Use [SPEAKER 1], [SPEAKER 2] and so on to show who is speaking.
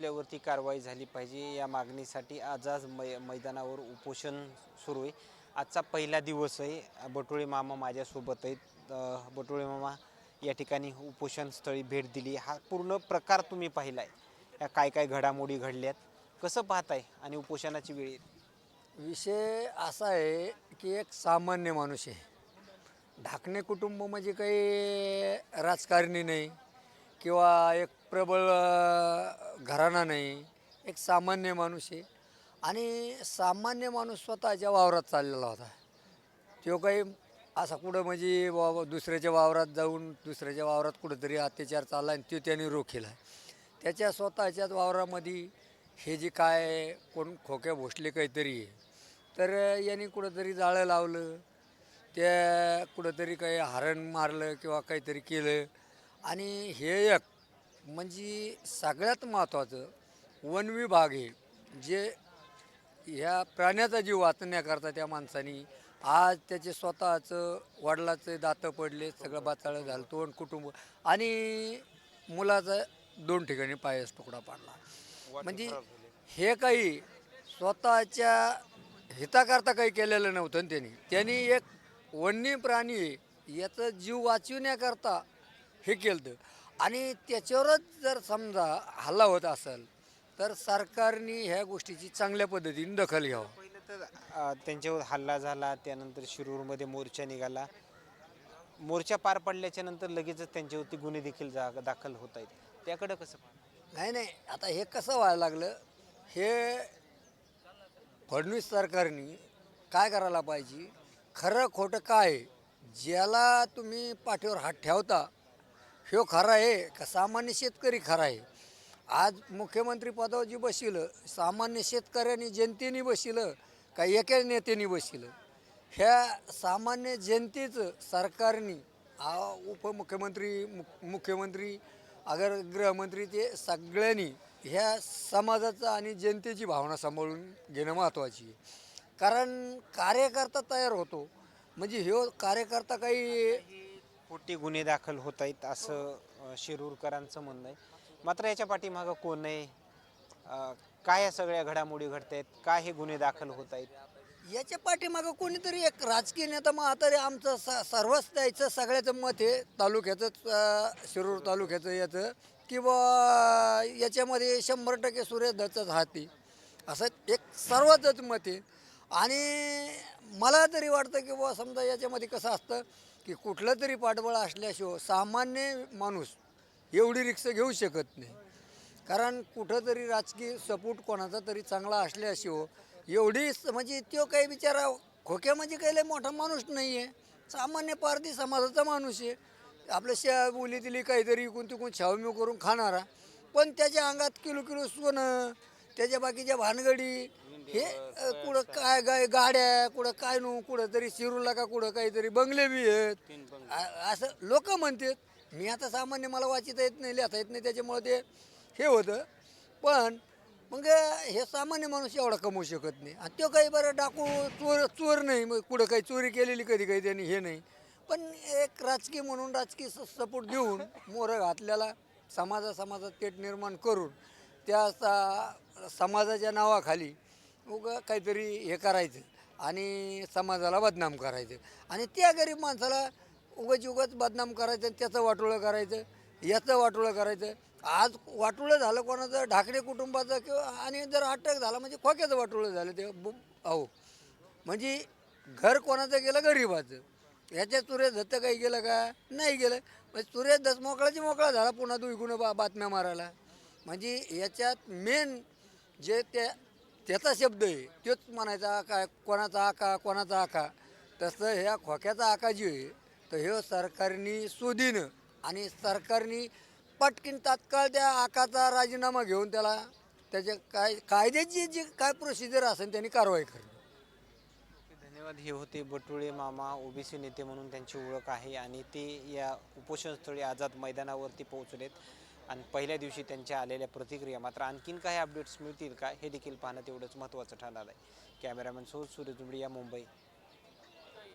[SPEAKER 1] आपल्यावरती कारवाई झाली पाहिजे या मागणीसाठी आज आज मै मैदानावर उपोषण सुरू आहे. आजचा पहिला दिवस आहे. बटोळे मामा माझ्यासोबत आहेत. बटोळे मामा या ठिकाणी उपोषणस्थळी भेट दिली. हा पूर्ण प्रकार तुम्ही पाहिला आहे या काय काय घडामोडी घडल्यात? कसं पाहताय आणि उपोषणाची वेळ
[SPEAKER 2] विषय असा आहे की एक सामान्य माणूस आहे. ढाकणे कुटुंब म्हणजे काही राजकारणी नाही. किंवा एक प्रबळ घराणा नाही एक सामान्य माणूस आहे. आणि सामान्य माणूस स्वतःच्या वावरात चाललेला होता. तो काही असा कुठं म्हणजे बाबा दुसऱ्याच्या वावरात जाऊन दुसऱ्याच्या वावरात कुठंतरी अत्याचार चालला आणि तो त्याने रोखीला त्याच्या स्वतःच्याच वावरामध्ये हे जे काय कोण खोक्या भोसले काहीतरी आहे. तर यांनी कुठंतरी जाळं लावलं त्या कुठंतरी काही हरण मारलं किंवा काहीतरी केलं. आणि हे एक म्हणजे सगळ्यात महत्त्वाचं वन विभाग आहे जे ह्या प्राण्याचा जीव वाचण्याकरता त्या माणसानी. आज त्याचे स्वतःचं वडिलाचं दातं पडले सगळं बाचाळं झालं तोंड कुटुंब आणि मुलाचा दोन ठिकाणी पायास तुकडा पाडला. म्हणजे हे काही स्वतःच्या हिताकरता काही केलेलं नव्हतं त्यांनी. त्यांनी एक वन्य प्राणी याचा जीव वाचविण्याकरता हे केलं आणि त्याच्यावरच जर समजा हल्ला होत असेल तर सरकारने ह्या गोष्टीची चांगल्या पद्धतीने दखल घ्यावं.
[SPEAKER 1] पहिलं तर अ, त्यांच्यावर हल्ला झाला त्यानंतर शिरूरमध्ये मोर्चा निघाला. मोर्चा पार पडल्याच्या नंतर लगेचच त्यांच्यावरती गुन्हे देखील जा दाखल होत आहेत. त्याकडं कसं पाहता?
[SPEAKER 2] नाही नाही. आता हे कसं व्हायला लागलं? हे फडणवीस सरकारने काय करायला पाहिजे? खरं खोटं काय? आहे? ज्याला तुम्ही पाठीवर हात ठेवता ह्यो खरा आहे का सामान्य शेतकरी खरा आहे? आज मुख्यमंत्री पदावर जी बसिलं सामान्य शेतकऱ्यांनी जनतेने बसिलं का एका नेत्याने बसिलं ह्या सामान्य जनतेचं सरकारने उपमुख्यमंत्री मु मुख्यमंत्री अगर गृहमंत्री ते सगळ्यांनी ह्या समाजाचं आणि जनतेची भावना सांभाळून घेणं महत्त्वाची आहे. कारण कार्यकर्ता तयार होतो. म्हणजे ह्यो कार्यकर्ता काही
[SPEAKER 1] खोटे गुन्हे दाखल होत आहेत असं अ, शिरूरकरांचं म्हणणं आहे. मात्र याच्या पाठीमागं कोण आहे? अ, काय या सगळ्या घडामोडी घडत आहेत काय हे गुन्हे दाखल होत आहेत
[SPEAKER 2] याच्या पाठीमागं कोणीतरी एक राजकीय नेता म्हातारे आमचं स सर्वच द्यायचं सगळ्याचं मत आहे तालुक्याचंच अं, शिरूर तालुक्याचं याचं किंवा याच्यामध्ये शंभर टक्के सूर्य दत्तच हाती असं एक सर्वांचंच मत आहे. आणि मला तरी वाटतं की बुवा समजा याच्यामध्ये कसं असतं की कुठलं तरी पाठबळ असल्याशिवाय सामान्य माणूस एवढी रिक्षा घेऊ शकत नाही. कारण कुठंतरी राजकीय सपोर्ट कोणाचा तरी चांगला असल्याशिवाय एवढी म्हणजे तो काही बिचारा खोक्या म्हणजे काही लय मोठा माणूस नाही आहे सामान्य पारधी समाजाचा माणूस आहे. आपल्या शा बोलीतील काहीतरी इकून तिकून छावमी करून खाणारा. पण त्याच्या अंगात किलो किलो सोनं त्याच्या बाकीच्या भानगडी हे अ, कुठं काय गाय गाड्या कुठं काय नो कुठं तरी शिरूरला का कुठं काहीतरी बंगले बी आहेत. असं लोक म्हणतात मी आता सामान्य मला वाचिता येत नाही लिहिता येत नाही त्याच्यामुळं ते हे होतं. पण मग हे सामान्य माणूस एवढा कमवू शकत नाही. आणि तो काही बरं डाकू चोर चोर नाही मग कुठं काही चोरी केलेली कधी काही त्यांनी हे नाही. पण एक राजकीय म्हणून राजकीय सपोर्ट देऊन मोरं घातल्याला समाजा समाजात पेट निर्माण करून त्या सा- समाजाच्या नावाखाली उगं काहीतरी हे करायचं आणि समाजाला बदनाम करायचं. आणि त्या गरीब माणसाला उगच उगच बदनाम करायचं आणि त्याचं वाटोळं करायचं याचं वाटोळं करायचं. आज वाटोळं झालं कोणाचं ढाकणे कुटुंबाचं किंवा आणि जर अटक झाला म्हणजे खोक्याचं वाटोळं झालं ते अहो. म्हणजे घर कोणाचं गेलं? गरीबाचं. ह्याच्या सुरेश दत्त काही गेलं का? नाही गेलं. म्हणजे सुरेश दत्त मोकळाची मोकळा झाला पुन्हा दुईगुणं बा बातम्या मारायला. म्हणजे याच्यात मेन जे त्या त्याचा शब्द आहे. तोच म्हणायचा आका कोणाचा आका कोणाचा आका. तसं ह्या खोक्याचा आका जी आहे तर ह्यो सरकारनी शोधीनं आणि सरकारनी पटकीन तात्काळ त्या आकाचा राजीनामा घेऊन त्याला त्याच्या काय कायद्याची जी काय प्रोसिजर असेल त्यांनी कारवाई करणं.
[SPEAKER 1] धन्यवाद. हे होते बटुळे मामा ओबीसी नेते म्हणून त्यांची ओळख आहे आणि ते या उपोषणस्थळी आझाद मैदानावरती पोहोचलेत. आणि पहिल्या दिवशी त्यांच्या आलेल्या प्रतिक्रिया मात्र आणखीन काही अपडेट्स मिळतील का हे देखील पाहणं तेवढंच महत्त्वाचं ठरणार आहे. कॅमेरामॅन सो सूर्य या मुंबई